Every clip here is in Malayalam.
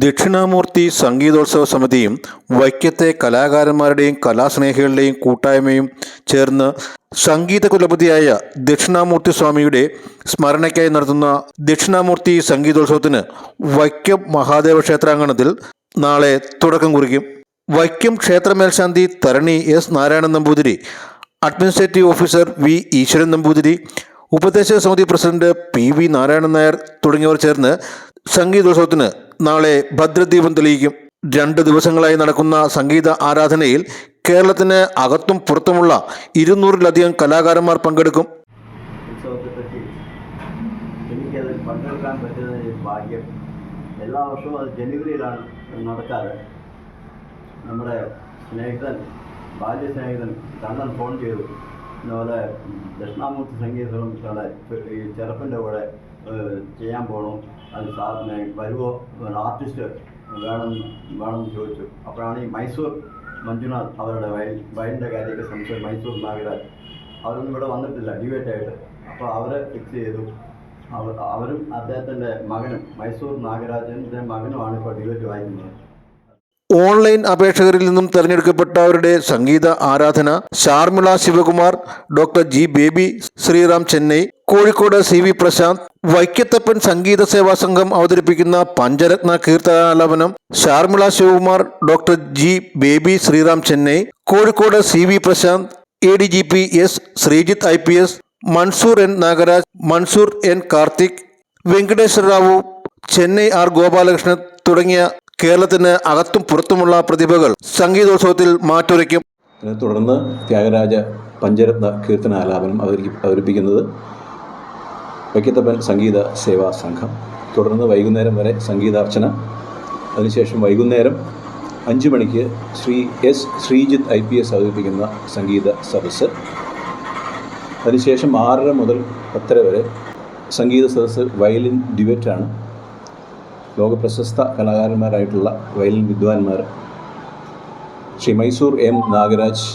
ദക്ഷിണാമൂർത്തി സംഗീതോത്സവ സമിതിയും വൈക്കത്തെ കലാകാരന്മാരുടെയും കലാസ്നേഹികളുടെയും കൂട്ടായ്മയും ചേർന്ന് സംഗീത കുലപതിയായ ദക്ഷിണാമൂർത്തി സ്വാമിയുടെ സ്മരണയ്ക്കായി നടത്തുന്ന ദക്ഷിണാമൂർത്തി സംഗീതോത്സവത്തിന് വൈക്കം മഹാദേവ ക്ഷേത്രാങ്കണത്തിൽ നാളെ തുടക്കം കുറിക്കും. Vaikom ക്ഷേത്രമേൽശാന്തി Tharani S Narayanan Namboothiri administrative officer V Easwaran Namboothiri ഉപദേശക സമിതി president P V Narayanan Nair തുടങ്ങിയവർ ചേർന്ന് സംഗീതോത്സവത്തിന് നാളെ ഭദ്രദീപം തെളിയിക്കും. രണ്ട് ദിവസങ്ങളായി നടക്കുന്ന സംഗീത ആരാധനയിൽ കേരളത്തിന് അകത്തും പുറത്തുമുള്ള ഇരുന്നൂറിലധികം കലാകാരന്മാർ പങ്കെടുക്കും. എനിക്കതിൽ പങ്കെടുക്കാൻ പറ്റുന്ന ഭാഗ്യം. എല്ലാ വർഷവും അത് ജനുവരിയിലാണ് നടക്കാറ്. നമ്മുടെ സ്നേഹിതൻ ബാല്യ സ്നേഹിതൻ കണ്ണൻ ഫോൺ ചെയ്തു. ഇതുപോലെ ദക്ഷിണാമൂർത്തി സംഗീതത്തോടെ ഈ ചെറുപ്പിന്റെ കൂടെ ചെയ്യാൻ പോകണം അത് സാറിന് വരുമോ ആർട്ടിസ്റ്റ് വേണം വേണമെന്ന് ചോദിച്ചു. അപ്പോഴാണ് ഈ മൈസൂർ മഞ്ജുനാഥ് അവരുടെ വയൽ വയലിന്റെ കാര്യമൊക്കെ സംശയം മൈസൂർ നാഗരാജ്. അവരൊന്നും ഇവിടെ വന്നിട്ടില്ല ഡിബേറ്റ് ആയിട്ട്. അപ്പോൾ അവരെ ഫിക്സ് ചെയ്തു. അവർ അവരും അദ്ദേഹത്തിന്റെ മകനും മൈസൂർ നാഗരാജന്റെ മകനുമാണ് ഇപ്പോൾ ഡിബേറ്റ് വായിക്കുന്നത്. ഓൺലൈൻ അപേക്ഷകരിൽ നിന്നും തെരഞ്ഞെടുക്കപ്പെട്ടവരുടെ സംഗീത ആരാധന Sharmila Sivakumar doctor G Baby Sriram Chennai Kozhikode C V Prasanth Vaikathappan Sangeetha Seva Sangham അവതരിപ്പിക്കുന്ന പഞ്ചരത്ന കീർത്തനാലാപനം Sharmila Sivakumar doctor G Baby Sriram Chennai Kozhikode C V Prasanth A D G P S Sreejith I P S Mysore N Nagaraj Mysore N Karthik Venkateswara Rao Chennai R Gopalakrishnan തുടങ്ങിയ കേരളത്തിന് അകത്തും പുറത്തുമുള്ള പ്രതിഭകൾ സംഗീതോത്സവത്തിൽ മാറ്റുരയ്ക്കും. അതിനെ തുടർന്ന് ത്യാഗരാജ പഞ്ചരത്ന കീർത്തന ആലാപനം അവതരി അവതരിപ്പിക്കുന്നത് വൈക്കത്തപ്പൻ സംഗീത സേവാ സംഘം. തുടർന്ന് വൈകുന്നേരം വരെ സംഗീതാർച്ചന. അതിനുശേഷം വൈകുന്നേരം അഞ്ച് മണിക്ക് Shri S Sreejith I P S അവതരിപ്പിക്കുന്ന സംഗീത സദസ്സ്. അതിനുശേഷം ആറര മുതൽ പത്തര വരെ സംഗീത സദസ്സ് വയലിൻ ഡിബേറ്റാണ് ലോകപ്രശസ്ത കലാകാരന്മാരായിട്ടുള്ള violin വിദ്വാൻമാർ Shri Mysore M Nagaraj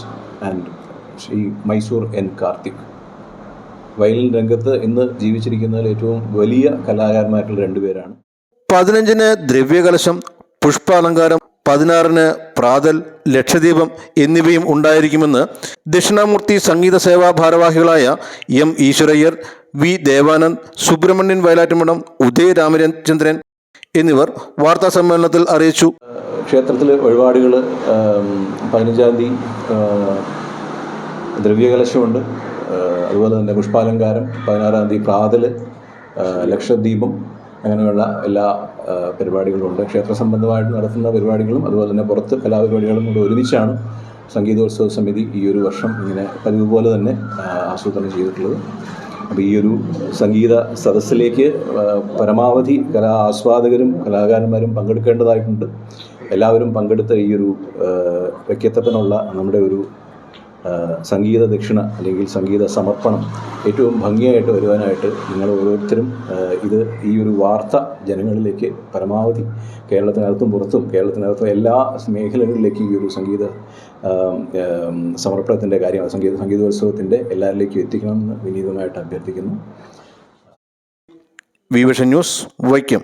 and Shri Mysore N Karthik. Violin രംഗത്ത് ഇന്ന് ജീവിച്ചിരിക്കുന്നതിൽ ഏറ്റവും വലിയ കലാകാരന്മാരായിട്ടുള്ള രണ്ടുപേരാണ് പതിനഞ്ചിന് ദ്രവ്യകലശം പുഷ്പാലങ്കാരം പതിനാറിന് പ്രാതൽ ലക്ഷദ്വീപം എന്നിവയും ഉണ്ടായിരിക്കുമെന്ന് ദക്ഷിണാമൂർത്തി സംഗീത സേവാ ഭാരവാഹികളായ എം ഈശ്വരയ്യർ വി ദേവാനന്ദ് സുബ്രഹ്മണ്യൻ വയലാറ്റുമഠം ഉദയ രാമചന്ദ്രൻ എന്നിവർ വാർത്താ സമ്മേളനത്തിൽ അറിയിച്ചു. ക്ഷേത്രത്തിലെ വഴിപാടുകൾ പതിനഞ്ചാം തീയതി ദ്രവ്യകലശമുണ്ട്. അതുപോലെ തന്നെ പുഷ്പാലങ്കാരം പതിനാറാം തീയതി പ്രാതൽ ലക്ഷദ്വീപം അങ്ങനെയുള്ള എല്ലാ പരിപാടികളും ഉണ്ട്. ക്ഷേത്ര സംബന്ധമായിട്ട് നടത്തുന്ന പരിപാടികളും അതുപോലെ തന്നെ പുറത്ത് കലാപരിപാടികളും കൂടെ ഒരുമിച്ചാണ് സംഗീതോത്സവ സമിതി ഈ ഒരു വർഷം ഇങ്ങനെ പതിവ് പോലെ തന്നെ ആസൂത്രണം ചെയ്തിട്ടുള്ളത്. അപ്പോൾ ഈ ഒരു സംഗീത സദസ്സിലേക്ക് പരമാവധി കലാ ആസ്വാദകരും കലാകാരന്മാരും പങ്കെടുക്കേണ്ടതായിട്ടുണ്ട്. എല്ലാവരും പങ്കെടുത്ത ഈ ഒരു വ്യക്തിത്വത്തിനുള്ള നമ്മുടെ ഒരു സംഗീത ദക്ഷിണ അല്ലെങ്കിൽ സംഗീത സമർപ്പണം ഏറ്റവും ഭംഗിയായിട്ട് വരുവാനായിട്ട് നിങ്ങൾ ഓരോരുത്തരും ഇത് ഈ ഒരു വാർത്ത ജനങ്ങളിലേക്ക് പരമാവധി കേരളത്തിനകത്തും പുറത്തും കേരളത്തിനകത്തും എല്ലാ മേഖലകളിലേക്കും ഈ ഒരു സംഗീത സമർപ്പണത്തിന്റെ കാര്യം സംഗീത സംഗീതോത്സവത്തിന്റെ എല്ലാവരിലേക്കും എത്തിക്കണമെന്ന് വിനീതമായിട്ട് അഭ്യർത്ഥിക്കുന്നു. Vivision news Vaikom.